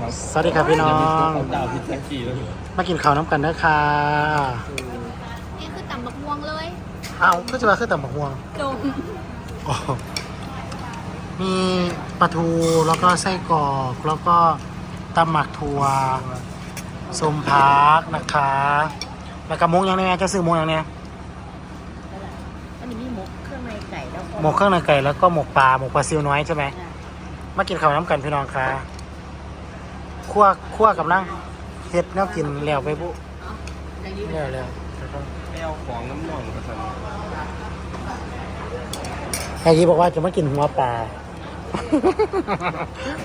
ครับสวัสดีครับพี่น้อง ดาวพี่แจ็คกี้แล้วมากินข้าวน้ำกันนะค่ะนี่คือตำบักม่วงเลยเอาก็จะมาขึ้นแต่หมกม่วงดมอ๋อมีปลาทูแล้วก็ไส้กรอกแล้วก็ตำหมักถั่วสมพักนะคะ แล้วก็มุกอย่างเนี้ยจะซื้อมุกอย่างเนี้ยอันนี้มีหมกเครื่องในไก่แล้วก็หมกเครื่องในไก่แล้วก็หมกปลาหมกปลาซิวน้อยใช่ไหมมากินข้าวน้ำกันพี่น้องค่ะ คั่วคั่วกับนั่งเฮ็ดแนวกินแล้วไปบุอย่างนี้แล้วแล้วแอลของน้ำน่องกระสันไอ้ที่บอกว่าจะมากินหัวปลา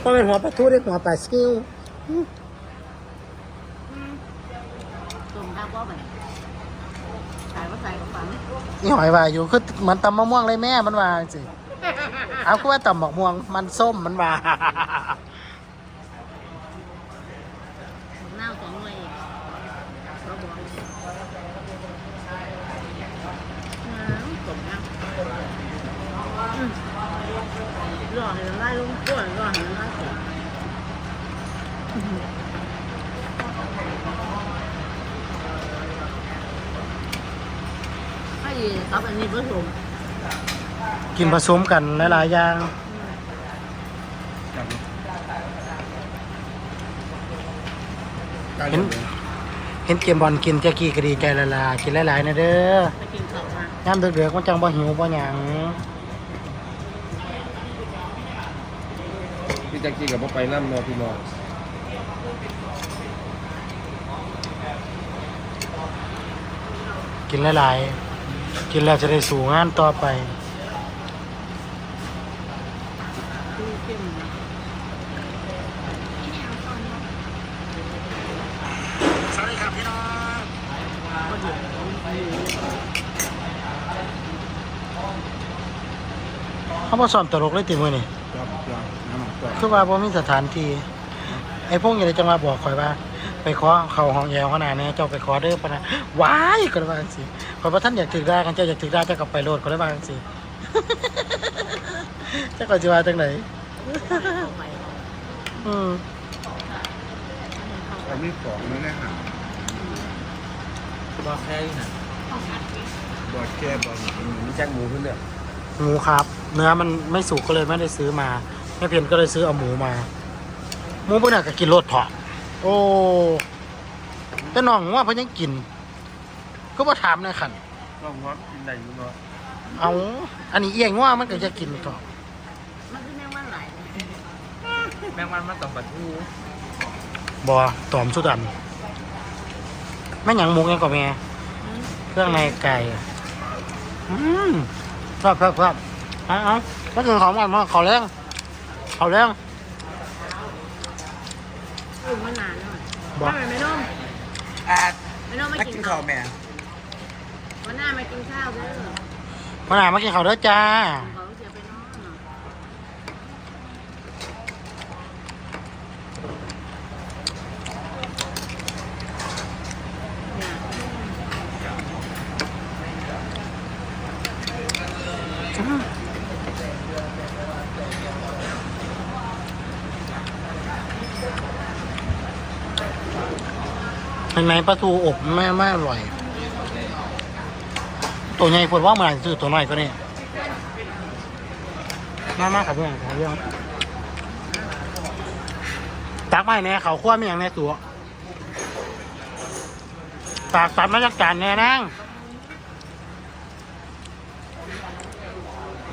ก็เป็นหัวปลาทูได้หัวปลาสกิลต้มข้าวว่าแบบขายว่าใส่กับฝันนี่หอยว่าอยู่คือเหมือนตำมะม่วงเลยแม่มันว่าสิเอาคือว่าตำมะม่วงมันส้มมันว่า หน้าสองหน่วยเองเราบอกน้ำต้มน้ำอืมหล่อเห็นไล่ลงก้นหล่อเห็นไล่เสียให้ครับอันนี้ผสมกินผสมกันหลายๆอย่าง เห็นเห็นเกมบอลกินแจ๊กกี้ก็ดีใจละลากินหลายๆนะเด้อไปกินข้าวมาย่ำเดือดๆมันจังบ่หิวบ่หยังพี่แจ็คกี้กับพ่อไปน้ำเนอพี่น้องกินหลายๆกินแล้วจะได้สู่งานต่อไป ดูเข้มนะ สวัสดีครับพี่น้อง ก็เดือดร้อนไปอยู่ เขาบ่สอนตลกเลยติมื้อนี่ครับครับน้ำครับคือว่าบ่มีสถานที่ไอ้พวกนี้จังว่าบอกข่อยว่า ไปขอเข้าห้องแอลขนาดนี้เจ้าไปขอเด้อปะนะว้ายก็เลยว่าจังซี่ข่อยบ่ทันอยากถึกได้กันเจ้าอยากถึกได้เจ้าก็ไปโลดก็เลยว่าจังซี่เจ้าก็สิว่าจังไดเข้าไปอืม เราไม่ของนั่นแหละค่ะ บอกแค่นี้นะบอดแค่บอดมีแจ็คหมูขึ้นเนี่ยหมูครับ เนื้อมันไม่สุกก็เลยไม่ได้ซื้อมาแม่เพียนก็เลยซื้อเอาหมูมาหมูเพิ่นน่ะก็กินรสเถาะโอ้แต่น้องว่าเพิ่นยังกิน ก็บ่ถามในอยขันลองวัดกินไหนอยู่เนาะเอาอันนี้เอียงว่ามันก็จะกินเถาะมันคือแมงวันไหลายเลยแมงวันมาต้องปัดทูบ่ตอมสุดัน แม่หยังหมูยังก็แม่อืมเครื่องในไก่อืมครับครับครับเอ๋อามากินของกันมาขอแรงขอแรงอุ่นมานานหน่อยบ่ทำไมไม่นุ่มอะไม่นุ่มไม่นักกิกินนข้าข้าววแม่วันหน้ามากินข้าวเด้อ มาหนามากินข้าวเด้อจ้า ขอเสียไปนอน จ้าเป็นไงปลาทูอบแม่ไม่อร่อย ตัวใหญ่ปวดว่าเหมือไหร่ซื้อตัวน้อยก็นี่มากมากครับเพื่อนขอเรื่องตักไม่แน่เขาขั้วไม่อย่างแน่ตัวตากตัดมาจากจานแน่นั่ง